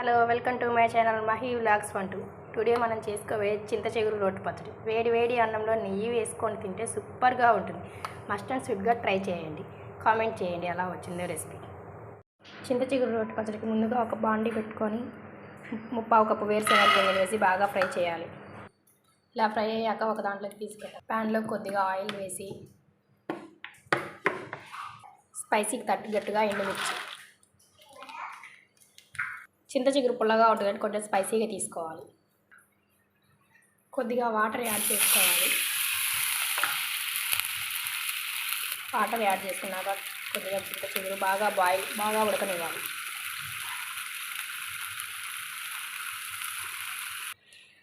Hello welcome to my channel Mahi vlogs one two. Today మనం చేసుకోవే చింత చెగురు రోటి పచ్చడి. వేడి వేడి అన్నంలో నెయ్యి వేసుకొని తింటే సూపర్గా ఉంటుంది. మస్ట్ అండ్ స్వీట్గా ట్రై చేయండి. కామెంట్ చేయండి ఎలా వచ్చిందో రెసిపీ చింత చిగురు రోటి పచ్చడికి ముందుగా ఒక బాండీ పెట్టుకొని ముప్పావు కప్పు వేరుశనగ గింజలు వేసి బాగా ఫ్రై చేయాలి. ఇలా ఫ్రై అయ్యాక ఒక దాంట్లోకి తీసుకెళ్ళాలి. ప్యాన్లో కొద్దిగా ఆయిల్ వేసి స్పైసీకి తట్టుగట్టుగా ఎండుమిర్చి. చింత చిగురు పుల్లగా ఉంటుంది కొంచెం స్పైసీగా తీసుకోవాలి. కొద్దిగా వాటర్ యాడ్ చేసుకోవాలి. వాటర్ యాడ్ చేసుకున్నాక కొద్దిగా చింత చిగురు బాగా బాయిల్ బాగా ఉడకనివ్వాలి.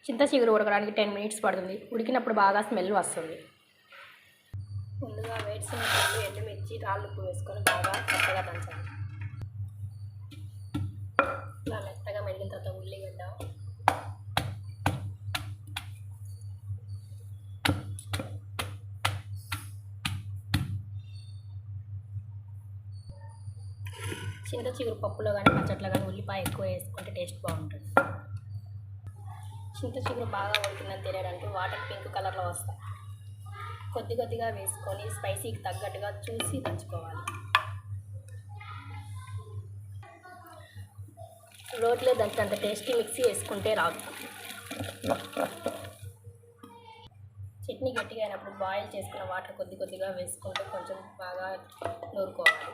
చింత చిగురు ఉడకడానికి టెన్ మినిట్స్ పడుతుంది. ఉడికినప్పుడు బాగా స్మెల్ వస్తుంది. ముందుగా వేడిశనగపప్పు ఎండుమిర్చి రాళ్ళు వేసుకొని బాగా చక్కగా దంచాలి. తర్వాత ఉల్లిగడ్డ చింత చిగురు పప్పులో కానీ పచ్చట్లో కానీ ఉల్లిపాయ ఎక్కువ వేసుకుంటే టేస్ట్ బాగుంటుంది. చింత చిగురు బాగా ఉడికిందని తెలియడానికి వాటర్ పింక్ కలర్లో వస్తాయి. కొద్ది కొద్దిగా వేసుకొని స్పైసీకి తగ్గట్టుగా చూసి దంచుకోవాలి. రోట్లో అంత టేస్టీ మిక్సీ వేసుకుంటే రాదు. చట్నీ గట్టిగా అయినప్పుడు బాయిల్ చేసుకున్న వాటర్ కొద్ది కొద్దిగా వేసుకుంటూ కొంచెం బాగా నూరుకోవాలి.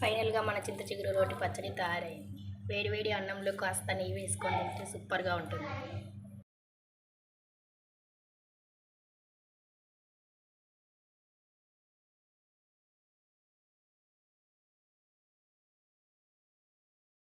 ఫైనల్గా మన చింత చిగురు రోటి పచ్చడి తయారైంది. వేడి వేడి అన్నంలో కాస్త నెయ్యి వేసుకొని తింటే సూపర్గా ఉంటుంది.